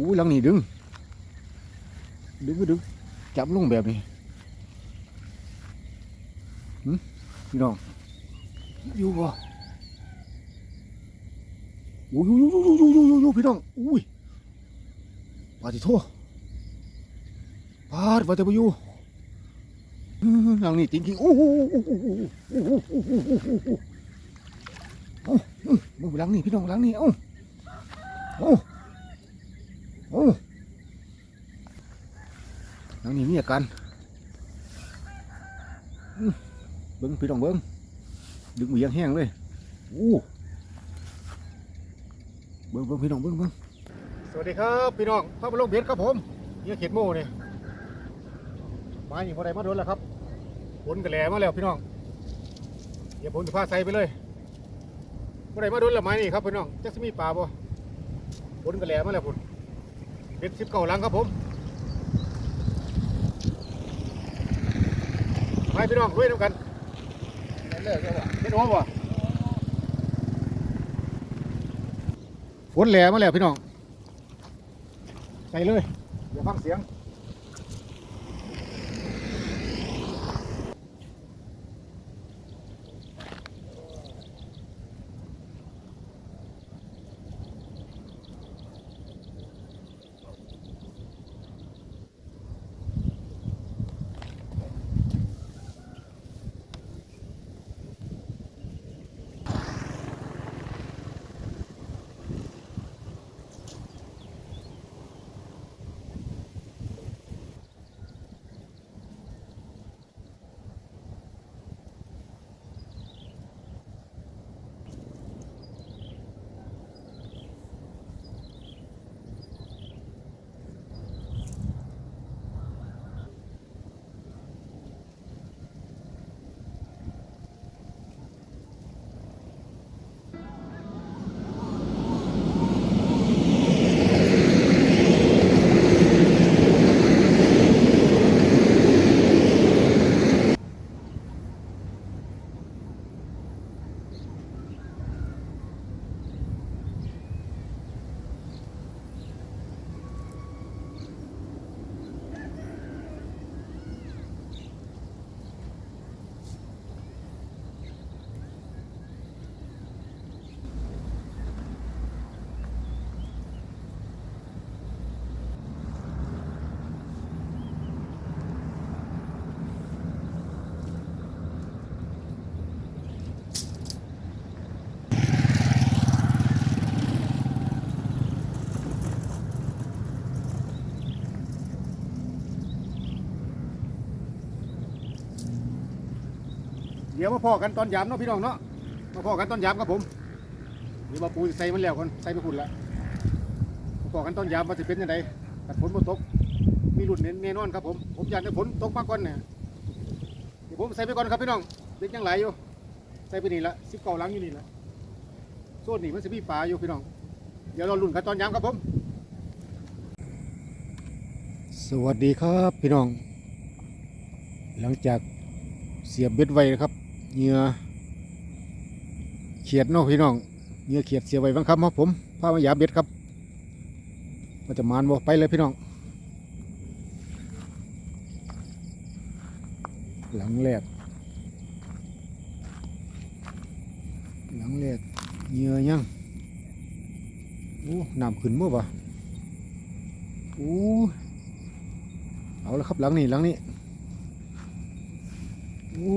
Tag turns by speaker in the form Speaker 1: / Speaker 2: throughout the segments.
Speaker 1: อู้หลังนี่ดึง ดึงก็ดึง จับลงแบบนี้หึพี่น้อง อยู่บ่โอ้ยอยู่ยู่ยู่ยู่ยู่ยู่พี่น้อง อุ้ยปาติโทปาดว่าแต่บ่อยู่อื้อหลังนี่จริงๆโอ้โหโอ้โหโอ้โหโอ้โหโอ้โหโอ้โหเอ้าอื้อมึงหลังนี่พี่น้องหลังนี่เอ้าเอ้าเอ้าหลังนี่มีอาการเบิ้งพี่น้องเบิ้งดึงเบียงแห้งเลยโอ้เบิ้งเบิ้งพี่น้องเบิ้งเบิ้งสวัสดีครับพี่น้องพระบรมเบียดครับผมเนี่ยเขียดโม่เนี่ยมาอย่พอใดมาโดนแล้วครับฝนกระแหลมาแล้วพี่น้องเดี๋ยวผมจะพาใส่ไปเลยพอใดมาโดนแล้วไม้นี่ครับพี่น้องจักสมีปลาบ่ฝนกระแหลมาแล้วพุ่ เป็นสิบเก้าหลังครับผมไปพี่น้องด้วยน้ำกัน
Speaker 2: เลิกแล้วว่ะ
Speaker 1: เห็นโอ้บ่ฝนแหลมาแล้วพี่น้องใส่เลยเดี๋ยวฟังเสียง ดี๋ยวมาพ่อกันตอนยามเนาะพี่น้องเนาะมาพ่อกันตอนยามครับผมนี่มาปูใส่มันแล้วคนใส่ไปขุนละมาพ่อกันตอนยามว่าจะเป็นยังไงแต่ฝนบ่ตกมีรุ่นแน่นอนครับผมผมอยากให้ฝนตกมาก่อนเนี่เดี๋ยวผมใส่ไปก่อนครับพี่น้องเด็กยังไหลอยู่ใส่ไปนี่ละสิบเก้าหลังอยู่นี่ละโซนนี่มันจะมีปลาอยู่พี่น้อง เดี๋ยวเราลุ้นกันตอนยามครับผม สวัสดีครับพี่น้อง หลังจากเสียบเบ็ดไว้นะครับ เหยื่อเขียดนาะพี่น้องเหยื่อเขียดเสียไว้บ้างครับครับผมพามายาเบ็ดครับมันจะมานบ่ไปเลยพี่น้อง หลังแรกหลังแรกเหยื่อยังโอ้น้ำขึ้นมั้วปะโอ้เอาละครับหลังนี้หลังนี้โอ้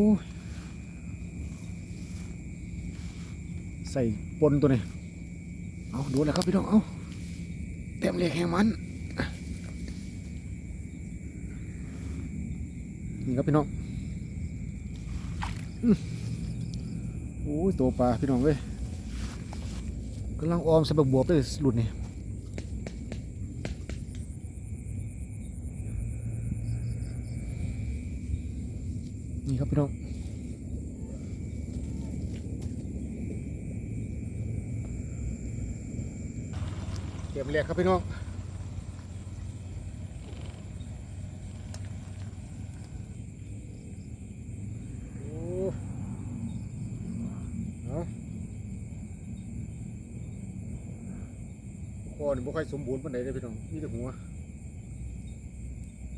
Speaker 1: ใส่ปนตัวนี้ เอาดูแล้วครับพี่น้อง เอาเต็มเลยแข่งมันนี่ครับพี่น้องอื้อโอ้ยตัวปลาพี่น้องเว้ยกำลังออมสะบักบวบเลยหลุดนี่นี่ครับพี่น้อง เตรียมเรียกครับพี่น้องโอ้เอาคอนี่บ่ค่อยสมบูรณ์ปานใดเด้พี่น้องมีแต่หัว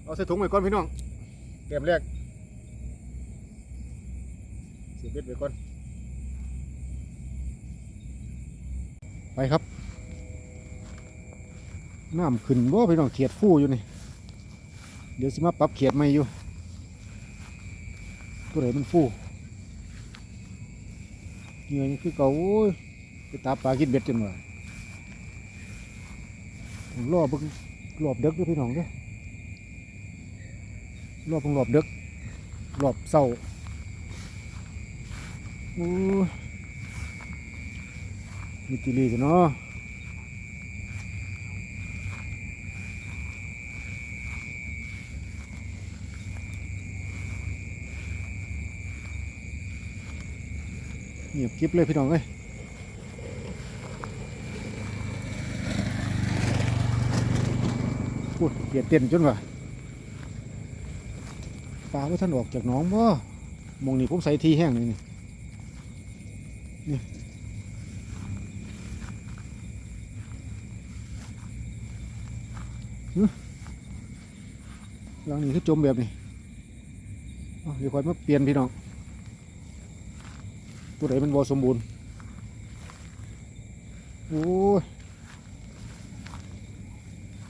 Speaker 1: เอาใส่ถุงไว้ก่อนพี่น้องเตรียมแรกเสียบเบ็ดไว้ก่อน ไปครับ น้ำขึ้นบ่พี่น้องเขียดฟูอยู่นี่ เดี๋ยวสิมาปรับเขียดใหม่อยู่ตัวไหนมันฟูเหนื่อยนี่คือเก่าโอ้ยไปตาปลากินเบ็ดจนว่ารอเบิ่งรอบเด็กด้วยพี่น้องเด้อรอบบิ่งรอบเด็กรอบเศร้าโอ้ยมีติลีกันเนาะ เงียบกริบเลยพี่น้องเอ้ยพูดเกลียดเต้นจนว่าปลาว่าท่านออกจากหนองบ่มองนี่ผมใส่ทีแห้งนี่นี่นี่หลังนี้คือจมแบบนี้เดี๋ยวคอยมาเปลี่ยนพี่น้อง ตัวไหนมันบ่สมบูรณ์โอ้ย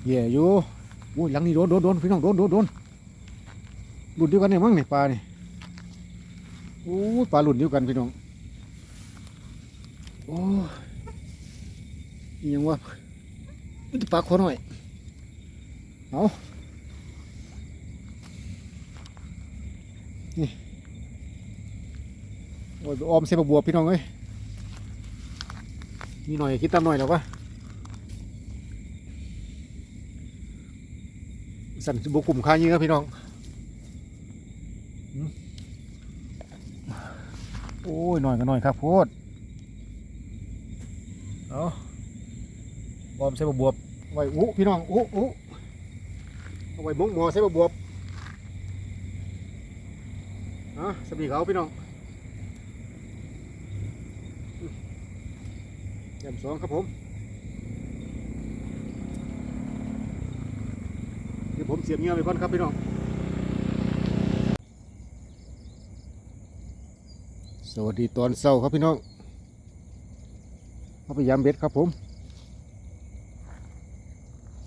Speaker 1: แย่อยู่โอ้ยหลังนี้โดนโดนโดนพี่น้องโดนโดนโดนหลุดเดียวกันเนี่ยมั้งเนี่ยปลาเนี่ยโอ้ยปลาหลุดเดียวกันพี่น้องโอ้ยยังวะมันจะปลาขอหน่อยเอานี่ โอ้ยไปออมเสบบัวพี่น้องเอ้ยมีหน่อยคิดตามหน่อยแล้ววะสั่นบกุ่มค่าเยอะพี่น้องหืมโอ้ยหน่อยก็หน่อยครับโพดเอาออมเสบบัวไว้อู้พี่น้องอู้อู้เอาไว้มุ้งหมอเสบบัวอะสวัสดีเขาพี่น้อง แจ่มสองครับผมเดี๋ยวผมเสียบเงี้ยไปก่อนครับพี่น้องสวัสดีตอนเช้าครับพี่น้องเอาพยายามเบ็ดครับผม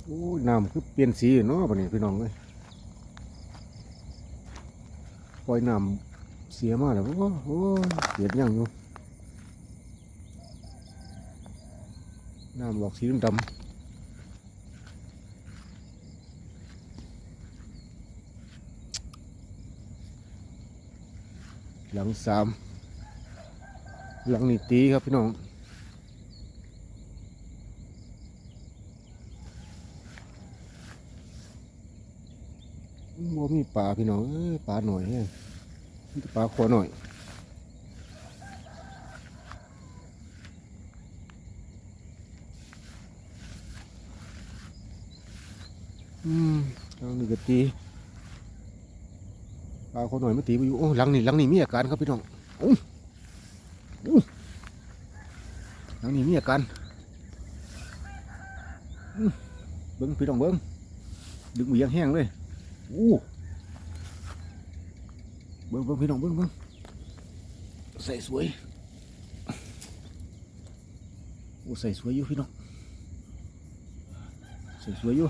Speaker 1: โอ้ยน้ำคือเปลี่ยนสีเนาะบัดนี้พี่น้องเลยปล่อยน้ำเสียมากแล้วโอ้โหเสียดยังอยู่ น้ำหลอกสีดำๆหลังสามหลังนี่ตีครับพี่น้องบ่มีปลาพี่น้องเอ้ยปลาหน่อยแฮะมีแต่ปลาขอหน่อย อื มหลังนี่ก็ตีปลาเขาหน่อยมาตีไปอยู่โอ้หลังนี่หลังนี่มีอาการครับพี่น้องอ้โอ้หลังนี่มีอาการอืมเบิ้งพี่น้องเบิ้งดึงเบียงแห้งเลยโอ้เบิ้งเบิ้งพี่น้องเบิ้งเบิ้งใส่สวยโอ้ใส่สวยอยู่พี่น้องใส่สวยอยู่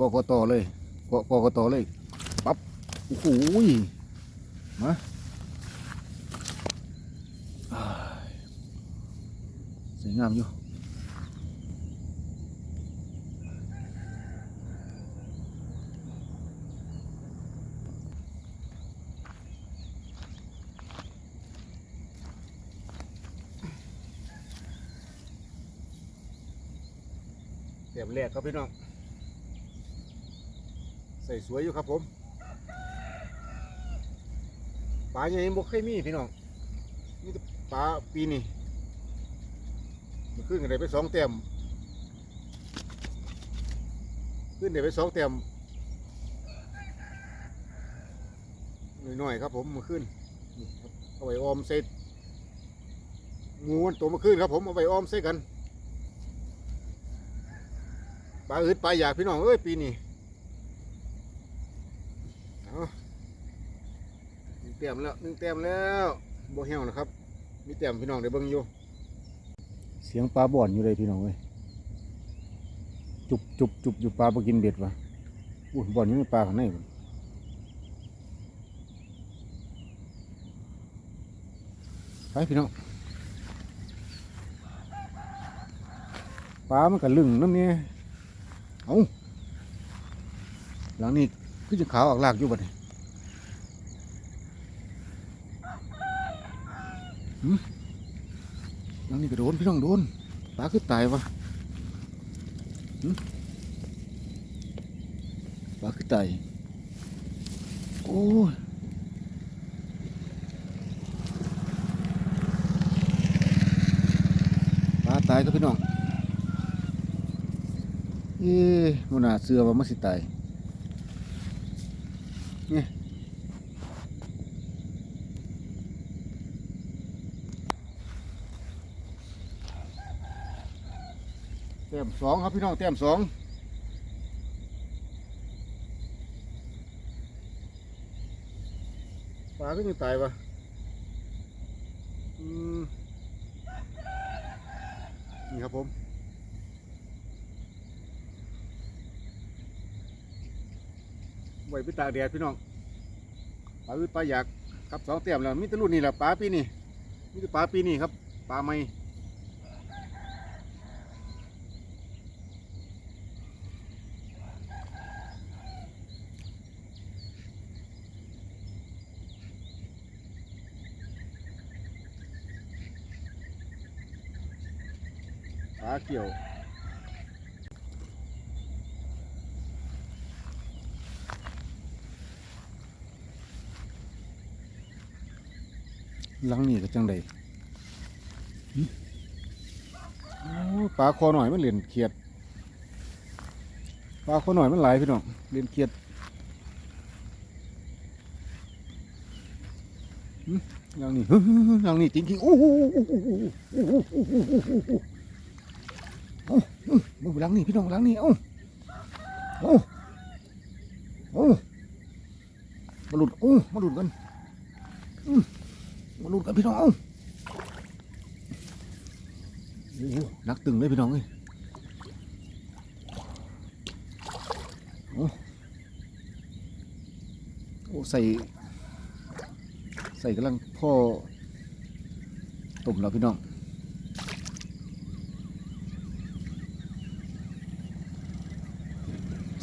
Speaker 1: กกตเลยกกกตเลยปั๊บโอ้โหมาสวยงามอยู่เสียบแรกครับพี่น้อง ใส่สวยอยู่ครับผมปลาอย่บ่เคยมีพี่น้องนี่ปลาปีนี้มันขึ้นกันได้ไปสองเต็มขึ้นได้ไปสองเต็มหน่อยๆครับผมมาขึ้นนี่ครับเอาไว้ออมใส่งูมันตัวมาขึ้นครับผมเอาไปอ้อมใส่กันปลาอึดปลาอยากพี่น้องเอ้ยปีนี้เอาหนึ่ง เต็มแล้วหนึ่งเต็มแล้วบ่แห้วนะครับ มีเต็มพี่น้องได้เบิ่งอยู่ เสียงปลาบ่อนอยู่เลยพี่น้องเอ้ยจุบจุบจุบอยู่ปลาบ่กินเบ็ดวะอุ้ยบ่อนอยู่ในปลาข้างในไปพี่น้องปลามันก็ลึงน้ำเนี่ยเอาหลังนี้คือจะขาวออกลากอยู่บัดนี้หื มหลังนี้ก็โดนพี่น้องโดนปลาคือตายวะปลาคือตายโอ้ยปลาตายก็พี่น้องเอ๊ะมันน่าเสือว่ามันสิตายนี่เต็ม สองครับพี่น้องเต็มสองปลาก็ยังตายวะอืมนี่ครับผมไว้ไปตาแดดพี่น้องปลาอึดปลาอยากครับสองเต็มแล้วมีแต่รุ่นนี่แหละปลาปีนี้มีแต่ปลาปีนี้ครับปลาไม่ เกี่ยว ลังนี่ก็จังใดปลาคอหน่อยมันเล่นเขียด ปลาคอหน่อยมันหลายพี่น้องเล่นเขียดลังนี่ลังนี่จริงๆโอ้โห หึมึงหลังนี่พี่น้องหลังนี่เอ้าเอ้าเอ้ามาหลุดโอ้มาหลุดกันมาหลุ้นกันพี่น้องเอ้าโอ้โหนักตึงเลยพี่น้องเอ้ยโอ้โอ้ใส่ใส่กำลังพ่อต้มแล้วพี่น้อง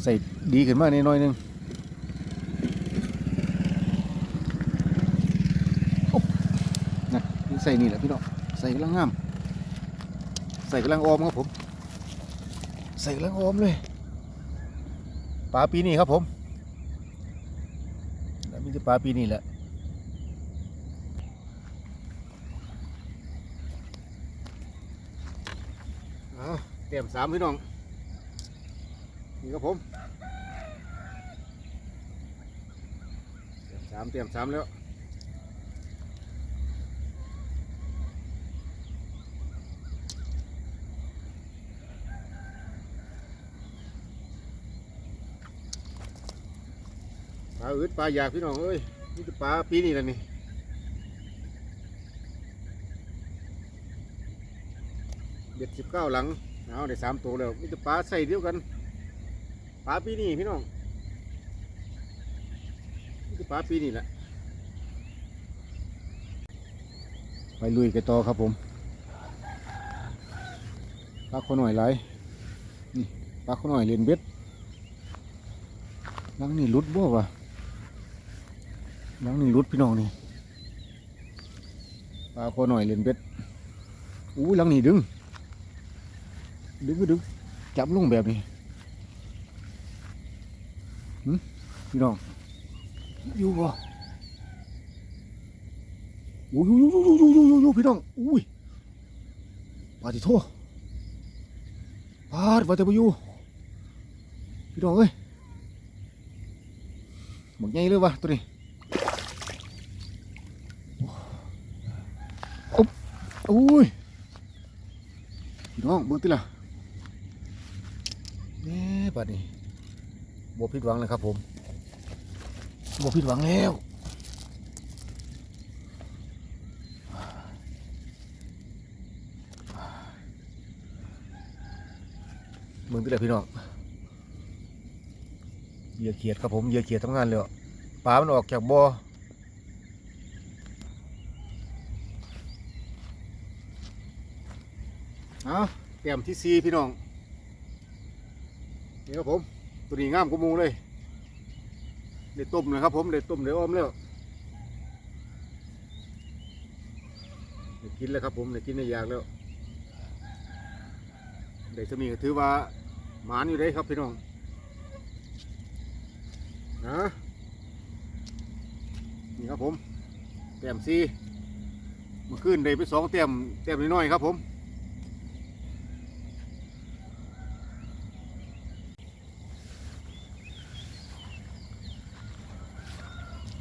Speaker 1: ใส่ดีขึ้นมาในน้อยหนึงนะใส่นี่แหละพี่น้องใส่กำลังงาม ใส่กำลังออมครับผม ใส่กำลังออมเลยปลาปีนี้ครับผมแล้วมีแต่ปลาปีนี้แหละเตรียมสามพี่น้องนี่ครับผมเตรียมสามเตรียมสามแล้วปลาอึดปลาอยากพี่น้องเอ้ยนี่ปลาปีนี้แหละนี่เด็ดสิบเก้าหลังเอาได้สามตัวแล้วนี่คือปลาใส่เดียวกันปลาปีนี้พี่น้อง คือปลาปีนี้แหละไปลุยกันต่อครับผมปลาขหน่อยไหลนี่ปลาขหน่อยเรียนเบ็ดลังนี่หลุดบ่วะลังนี่รุดพี่น้องนี่ปลาคหน่อยเล่นเบ็ดอู้ลังนี่ดึง ดึงก็ดึงจับลงแบบนี้พี่น้อง อยู่บ่อู้ยูยูยูยูยูยูยูพี่น้องอุ้ยปาติโทปาดปาเตบอยู่พี่น้องเอ้ยหมกใหญ่เลยวะตัวนี้โอุ้ยพี่น้องเบิ่งติล่ะแนี่บัดนี้บ่ผิดหวังเลยครับผม บ่ผิดหวังแล้วเบิ่งติล่ะพี่น้องเหยื่อเขียดครับผมเหยื่อเขียดทำงานแล้วปลามันออกจากบ่อเอาแต้มที่สี่พี่น้องนี่ครับผม ตัวนี้งามกว่าหมูเลย ได้ต้มเลยครับ ผมได้ต้มได้อ้อมแล้วได้กินแล้วครับ ผมได้กินได้อยากแล้วได้สมีก็ถือว่าหมานอยู่ได้ครับพี่น้องนะนี่ครับผมแต้มสี่เมื่อคืนได้ไปสองแต้มแต้มน้อยครับผม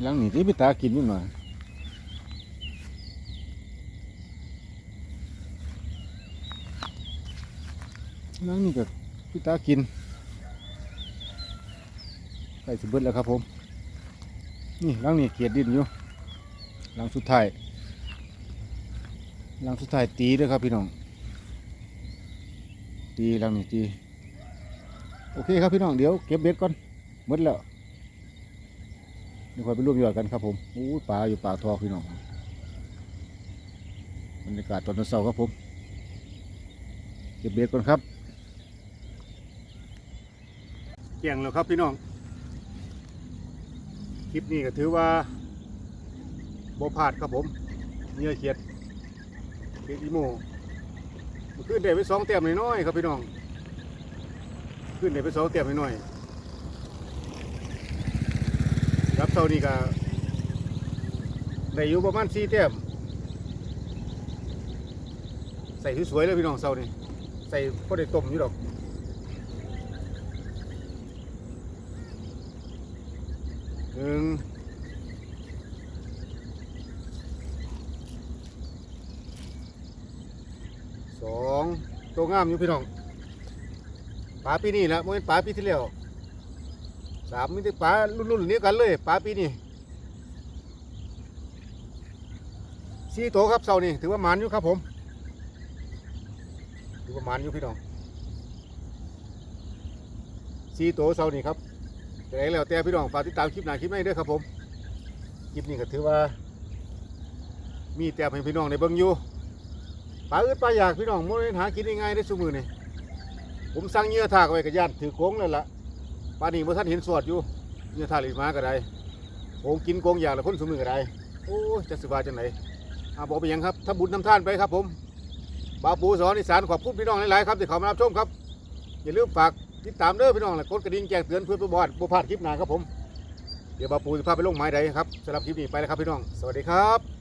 Speaker 1: หลังนี้ที่พี่ตากินนิดหน่อยหลังนี้ก็พี่ตากินใกล้สิเบิดแล้วครับผม นี่หลังนี้เกียดดินอยู่หลังสุดท้ายหลังสุดท้ายตีด้วยครับพี่น้อง ตีหลังนี้ตี โอเคครับพี่น้องเดี๋ยวเก็บเบ็ดก่อนหมดแล้ว เดี๋ยวคอยไปร่วมยอดกันครับผมอู้ปลาอยู่ปลาทอพี่น้องบรรยากาศตอนเช้าครับผมเก็บเบ็ดก่อนครับเกี่ยงแล้วครับพี่น้องคลิปนี้ก็ถือว่าโบพลาดครับผมเนื้อเขียดเขียดอีโม่ขึ้นได้ไปสองเต็มน้อยๆครับพี่น้อง ขึ้นได้ไปสองเต็มน้อยๆ รับเท่านี้ก็ได้อยู่ประมาณสี่เต็มใส่สวยๆเลยพี่น้องเสานี่ใส่ก็ได้ต้มอยู่ดอกหนึ่งสองตัวงามอยู่พี่น้องปลาปีนี้แหละโมเป็นปลาปีที่แล้ว สามมิตรปลารุ่นๆนี้กันเลยปลาปีนี้สี่โตครับเสานี่ถือว่ามานอยู่ครับผมถือว่ามานอยู่พี่น้องสี่โตเสานี่ครับแต่แล้วแต่พี่น้องฝากติดตามคลิปหน้าคลิปนี้ด้วยครับผมคลิปนี้ก็ถือว่า มีแต่ให้พี่น้องในเบิ่งอยู่ปลาอึดปลาอยากพี่น้องมันหากินง่ายๆได้สมือนี่ผมสั่งเหยื่อถากไว้กับญาติถือโค้งเลยล่ะ ปานนี้บ่ท่านเห็นสวดอยู่เนี่ยท่าลิมาก็ได้โกงกินโกงอยากแล้วคนสมือก็ได้โอ้จะสบายจังไหนอาบอกไปยังครับถ้าบุญทำท่านไปครับ ผมบาปูสอนอีสานขอบคุณพี่น้องหลายๆครับที่เข้ามารับชมครับอย่าลืมฝากติดตามเด้อพี่น้องและกดกระดิ่งแจ้งเตือนเพื่อประวัติบ่พลาดคลิปหน้าครับผมเดี๋ยวบาปูจะพาไปลงไม้ใดครับสำหรับคลิปนี้ไปแล้วครับพี่น้อง สวัสดีครับ